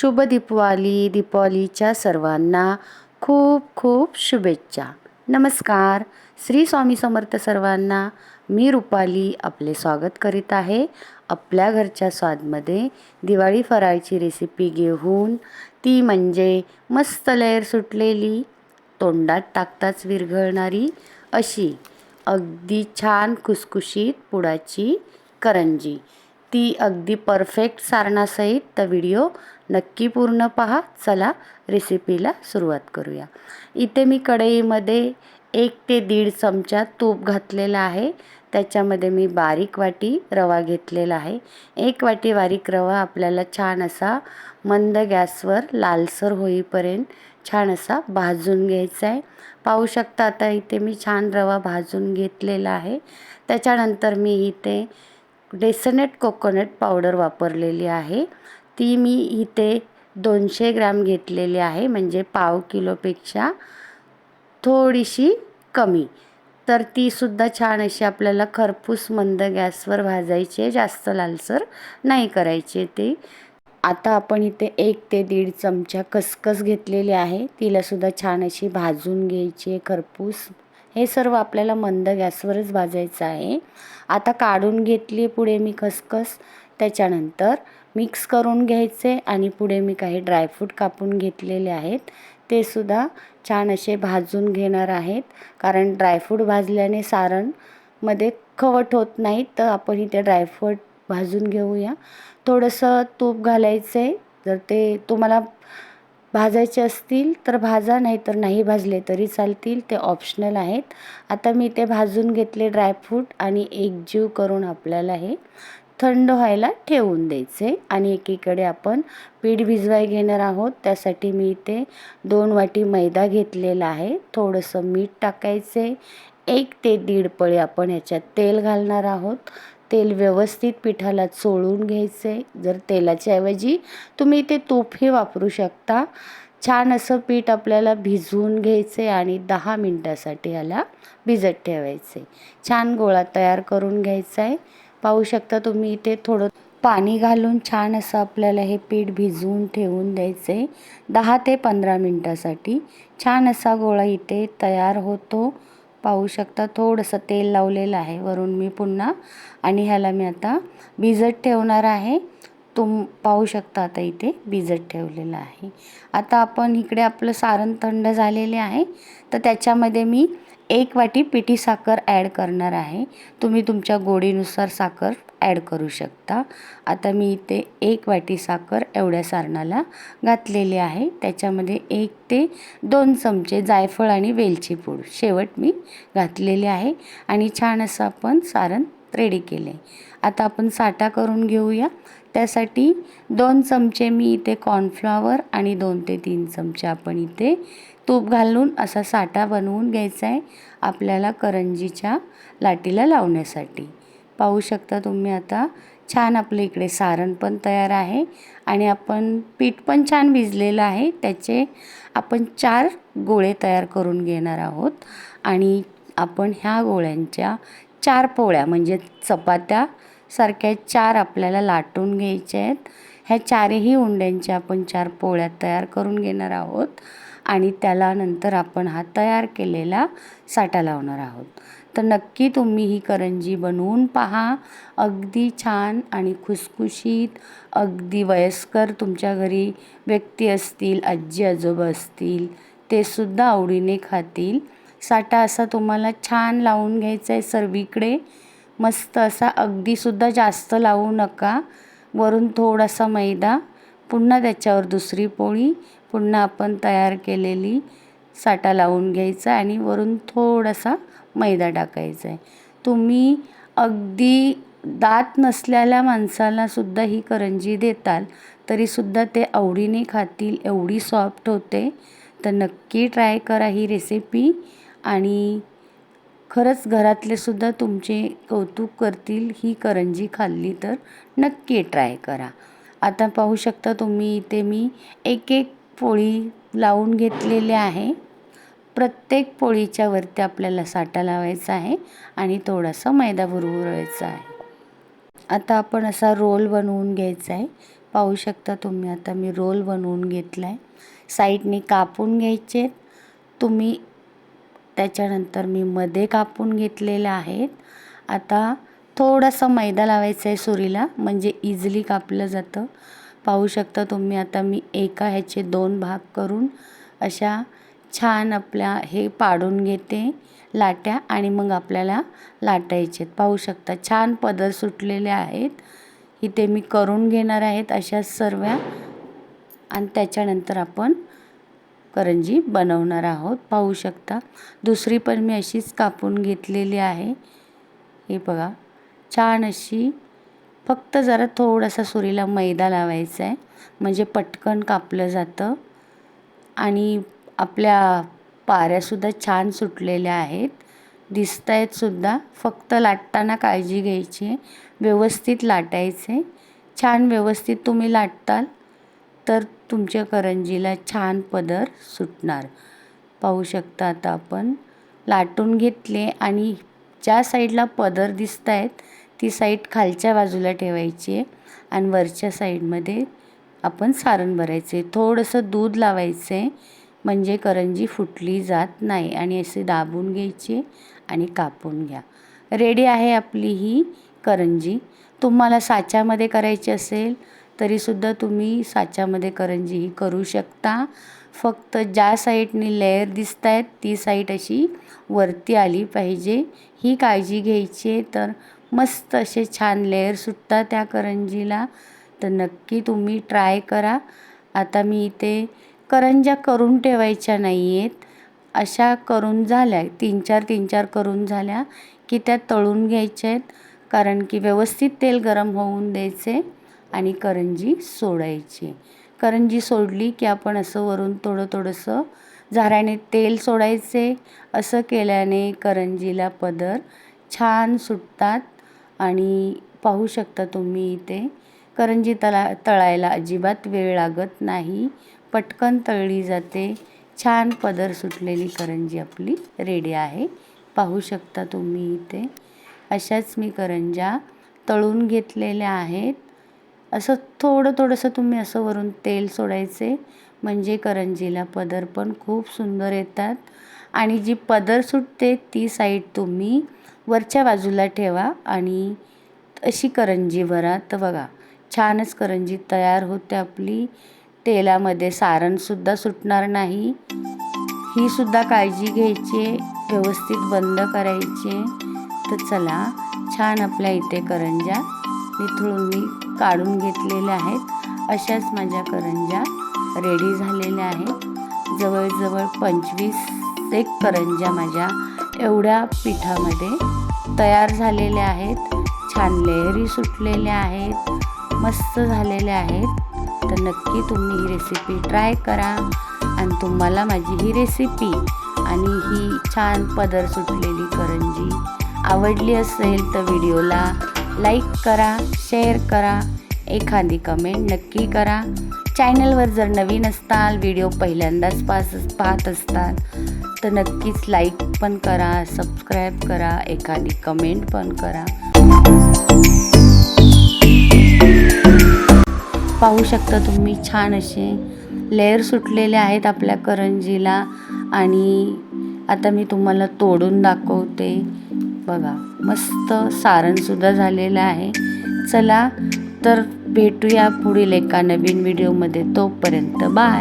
शुभ दीपवाली दीपावलीच्या सर्वांना खूप खूप शुभेच्छा. नमस्कार. श्री स्वामी समर्थ सर्वांना मी रुपाली आपले स्वागत करीत आहे. आपल्या घरच्या स्वादमध्ये दिवाळी फराळची रेसिपी घेऊन ती म्हणजे मस्त लयर सुटलेली तोंडात टाकताच विरघळणारी अशी अगदी छान खुसखुशीत पुडाची करंजी. ती अगदी परफेक्ट सारणासहित तर व्हिडिओ नक्की पूर्ण पहा. चला रेसिपीला सुरुवात करूया. इथे मी कढईमध्ये एक ते दीड चमचा तूप घातलेला आहे. त्याच्यामध्ये मी बारीक वाटी रवा घेतलेला आहे. एक वाटी बारीक रवा आपल्याला छान असा मंद गॅसवर लालसर होईपर्यंत छान असा भाजून घ्यायचा आहे. पाहू शकता आता इथे मी छान रवा भाजून घेतलेला आहे. त्याच्यानंतर मी इथे डेसनेट कोकोनट पावडर वापरलेली आहे. ती मी इथे दोनशे ग्रॅम घेतलेली आहे म्हणजे पाव किलोपेक्षा थोडीशी कमी. तर तीसुद्धा छान अशी आपल्याला खरपूस मंद गॅसवर भाजायची आहे जास्त लालसर नाही करायची ती. आता आपण इथे एक ते दीड चमचा खसखस घेतलेली आहे तिलासुद्धा छान अशी भाजून घ्यायची आहे खरपूस. हे सर्व आपल्याला मंद गॅसवरच भाजायचं आहे. आता काढून घेतली पुढे मी खसखस. त्याच्यानंतर मिक्स करून घ्यायचे आणि पुढे मी काही ड्रायफ्रूट कापून घेतलेले आहेत. ते सुद्धा छान असे भाजून घेणार आहेत. कारण ड्रायफ्रूट भाजल्याने सारणमध्ये खवट होत नाही तर आपण इथे ड्रायफ्रूट भाजून घेऊया. थोडंसं तूप घालायचं. आहे जर ते तुम्हाला भाजायचे असतील तर भाजा नाही तर नाही भाजले तरी चालतील. ते ऑप्शनल आहेत. आता मी ते भाजून घेतले ड्रायफ्रूट आणि एकजीव करून आपल्याला हे थंड व्हायला ठेवून द्यायचे. आणि एकीकडे आपण पीठ भिजवाय घेणार आहोत. त्यासाठी मी इथे दोन वाटी मैदा घेतलेला आहे. थोडंसं मीठ टाकायचे. एक ते दीड पळी आपण ह्याच्यात तेल घालणार आहोत. तेल व्यवस्थित पिठाला चोळून घ्यायचे. जर तेलाच्या ऐवजी तुम्ही ते तूपही वापरू शकता. छान असं पीठ आपल्याला भिजवून घ्यायचे आणि दहा मिनटासाठी ह्याला भिजत ठेवायचे. छान गोळा तयार करून घ्यायचा आहे. पाहू शकता तुम्ही इथे थोडं पाणी घालून छान असं आपल्याला हे पीठ भिजवून ठेवून द्यायचं. आहे दहा ते पंधरा मिनटासाठी. छान असा गोळा इथे तयार होतो. पाहू शकता थोडंसं तेल लावलेलं आहे. वरून मी पुन्हा आणि ह्याला मी आता भिजत ठेवणार आहे. तुम पाहू शकता आता इथे भिजत ठेवलेलं आहे. आता आपण इकडे आपलं सारण थंड झालेले आहे. तर त्याच्यामध्ये मी एक वाटी पिठी साखर ॲड करणार आहे. तुम्ही तुमच्या गोडीनुसार साखर ॲड करू शकता. आता मी इथे एक वाटी साखर एवढ्या सारणाला घातलेली आहे. त्याच्यामध्ये एक ते दोन चमचे जायफळ आणि वेलची पूड शेवट मी घातलेले आहे. आणि छान असं आपण सारण रेडी केले. आता आपण साठा करून घेऊया. त्यासाठी दोन चमचे मी इथे कॉर्नफ्लॉवर आणि दोन ते तीन चमचे आपण इथे तूप घालून असा साठा बनवून घ्यायचा आहे आपल्याला करंजीच्या लाटीला लावण्यासाठी. पाहू शकता तुम्ही आता छान आपलं इकडे सारण पण तयार आहे आणि आपण पीठ पण छान भिजलेलं आहे. त्याचे आपण चार गोळे तयार करून घेणार आहोत आणि आपण ह्या गोळ्यांच्या चार पोळ्या म्हणजे चपात्यासारख्या चार आपल्याला लाटून घ्यायच्या आहेत. ह्या चारही उंड्यांच्या आपण चार पोळ्या तयार करून घेणार आहोत आणि त्याला नंतर आपण हा तयार केलेला साठा लावणार आहोत. तर नक्की तुम्ही ही करंजी बनवून पहा. अगदी छान आणि खुसखुशीत अगदी वयस्कर तुमच्या घरी व्यक्ती असतील आजी आजोबा असतील ते सुद्धा आवडीने खातील. साठा असा तुम्हाला छान लावून घ्यायचा आहे सर्वीकडे. मस्त असा अगदीसुद्धा जास्त लावू नका. वरून थोडासा मैदा पुन्हा त्याच्यावर दुसरी पोळी पुन्हा आपण तयार केलेली साठा लावून घ्यायचा आणि वरून थोडासा मैदा टाकायचा आहे. तुम्ही अगदी दात नसलेल्या माणसालासुद्धा ही करंजी देताल तरीसुद्धा ते आवडीने खातील एवढी सॉफ्ट होते. तर नक्की ट्राय करा ही रेसिपी. आणि खरंच घरातले सुद्धा तुमचे कौतुक करतील ही करंजी खाल्ली तर नक्की ट्राय करा. आता पाहू शकता तुम्ही इथे मी एक एक पोळी लावून घेतलेली आहे. प्रत्येक पोळीच्या वरती आपल्याला साठा लावायचा आहे आणि थोडासा मैदा भुरभुरायचा आहे. आता आपण असा रोल बनवून घ्यायचा आहे. पाहू शकता तुम्ही आता मी रोल बनवून घेतला आहे साईडने कापून घ्यायचे तुम्ही त्याच्यानंतर मी मध्ये कापून घेतलेले आहेत. आता थोडासा मैदा लावायचा आहे सुरीला म्हणजे इझिली कापलं जातं. पाहू शकता तुम्ही आता मी एका ह्याचे दोन भाग करून अशा छान आपल्या हे पाडून घेते लाट्या आणि मग आपल्याला लाटायचे पाहू शकता छान पदर सुटलेले आहेत. इथे मी करून घेणार आहेत अशा सर्व. आणि त्याच्यानंतर आपण करंजी बनवणार आहोत. पाहू शकता. दुसरी पण मी अशीच कापून घेतलेली आहे. हे बघा. छान अशी फक्त जरा थोडासा सुरीला मैदा लावायचा आहे. म्हणजे पटकन कापलं जातं. आणि आपल्या पाऱ्यासुद्धा छान सुटलेल्या आहेत. दिसत आहेत सुद्धा. फक्त लाटताना काळजी घ्यायची आहे. व्यवस्थित लाटायचे. छान व्यवस्थित तुम्ही लाटताल. तर तुमच्या करंजीला छान पदर सुटणार. पाहू शकता आता आपण. लाटून घेतले आणि ज्या साईडला पदर दिसत आहेत ती साईड खालच्या बाजूला ठेवायची आहे आणि वरच्या साईडमध्ये आपण सारण भरायचे थोडंसं दूध लावायचं आहे म्हणजे करंजी फुटली जात नाही आणि असे दाबून घ्यायची आणि कापून घ्या. रेडी आहे आपली ही करंजी. तुम्हाला साच्यामध्ये करायची असेल तरीसुद्धा तुम्ही साच्यामध्ये करंजी ही करू शकता. फक्त ज्या साईडनी लेअर दिसत आहेत ती साईड अशी वरती आली पाहिजे. ही काळजी घ्यायची आहे तर मस्त असे छान लेअर सुटतात त्या करंजीला. तर नक्की तुम्ही ट्राय करा. आता मी इथे करंज्या करून ठेवायच्या नाही आहेत अशा करून झाल्या तीन चार तीन चार करून झाल्या की त्या तळून घ्यायच्या आहेत. कारण की व्यवस्थित तेल गरम होऊन द्यायचे. आणि करंजी सोडायची. करंजी सोडली की आपण असं वरून थोडं थोडंसं झाऱ्याने तेल सोडायचे. असं केल्याने करंजीला पदर छान सुटतात आणि पाहू शकता तुम्ही इथे करंजी तला तळायला अजिबात वेळ लागत नाही. पटकन तळली जाते. छान पदर सुटलेली करंजी आपली रेडी आहे. पाहू शकता तुम्ही इथे. अशाच मी करंज्या तळून घेतलेल्या आहेत. असं थोडं थोडंसं तुम्ही असं वरून तेल सोडायचे. म्हणजे करंजीला पदर पण खूप सुंदर येतात. आणि जी पदर सुटते ती साईड तुम्ही वरच्या बाजूला ठेवा आणि अशी करंजी भरा तर बघा. छानच करंजी तयार होते आपली. तेलामध्ये सारणसुद्धा सुटणार नाही. ही सुद्धा काळजी घ्यायची व्यवस्थित बंद करायचे. तर चला छान आपल्या इथे करंज्या निथळून मी काढून घेतलेल्या आहेत. अशाच माझ्या करंज्या रेडी झालेल्या आहेत. जवळजवळ पंचवीस एक करंज्या माझ्या एवढ्या पिठामध्ये तयार झालेल्या आहेत. छान लेहरी सुटलेल्या आहेत. मस्त झालेल्या आहेत. तर नक्की तुम्ही ही रेसिपी ट्राय करा. आणि तुम्हाला माझी ही रेसिपी आणि ही छान पदर सुटलेली करंजी आवडली असेल तर व्हिडिओला लाईक करा शेअर करा एखादी कमेंट नक्की करा. चॅनलवर जर नवीन असताल व्हिडिओ पहिल्यांदाच पास पाहत असताल तर नक्कीच लाईक पण करा सबस्क्राईब करा एखादी कमेंट पण करा. पाहू शकता तुम्ही छान असे लेअर सुटलेले आहेत आपल्या करंजीला. आणि आता मी तुम्हाला तोडून दाखवते. बघा. मस्त सारणसुद्धा झालेलं आहे. चला तर भेटूया पुढील एका नवीन व्हिडिओमध्ये तोपर्यंत बाय.